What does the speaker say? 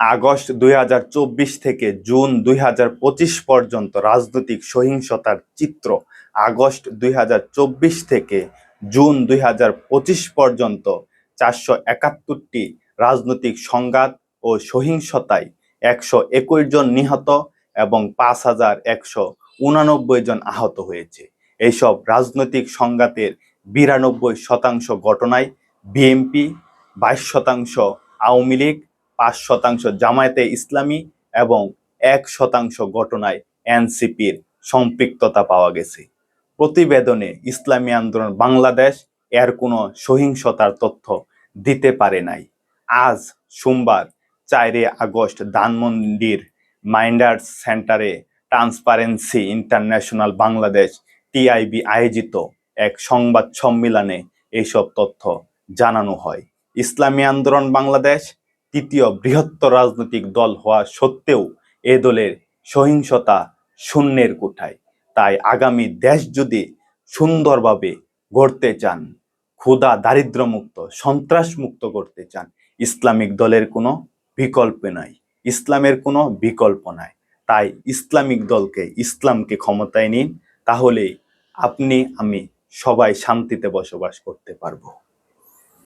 August দুই হাজার চব্বিশ থেকে জুন দুই হাজার পঁচিশ পর্যন্ত রাজনৈতিক সহিংসতার চিত্র। আগস্ট দুই হাজার চব্বিশ থেকে জুন দুই হাজার পঁচিশ পর্যন্ত চারশো একাত্তরটি রাজনৈতিক সংঘাত ও সহিংসতায় একশো একুশ জন নিহত এবং পাঁচ হাজার একশো উনানব্বই জন আহত হয়েছে। এইসব রাজনৈতিক সংঘাতের বিরানব্বই শতাংশ ঘটনায় বিএনপি বাইশ শতাংশ আওয়ামী লীগ পাঁচ শতাংশ জামায়াতে ইসলামী এবং এক শতাংশ ঘটনায় এনসিপির সম্পৃক্ততা পাওয়া গেছে। প্রতিবেদনে ইসলামী আন্দোলন বাংলাদেশ এর কোনো সহিংসতার তথ্য দিতে পারে নাই। আজ সোমবার চারই আগস্ট ধানমন্ডির মাইন্ডার্স সেন্টারে ট্রান্সপারেন্সি ইন্টারন্যাশনাল বাংলাদেশ টিআইবি আয়োজিত এক সংবাদ সম্মেলনে এইসব তথ্য জানানো হয়। ইসলামী আন্দোলন বাংলাদেশ তৃতীয় বৃহত্তর রাজনৈতিক দল হওয়া সত্ত্বেও এ দলের সহিংসতা শূন্যের কোঠায়। তাই আগামী দেশ যদি সুন্দরভাবে গড়তে চান, ক্ষুধা দারিদ্রমুক্ত সন্ত্রাস মুক্ত করতে চান, ইসলামিক দলের কোনো বিকল্প নাই। ইসলামের কোনো বিকল্প নাই। তাই ইসলামিক দলকে ইসলামকে ক্ষমতায় নিন তাহলেই আপনি, আমি সবাই শান্তিতে বসবাস করতে পারব।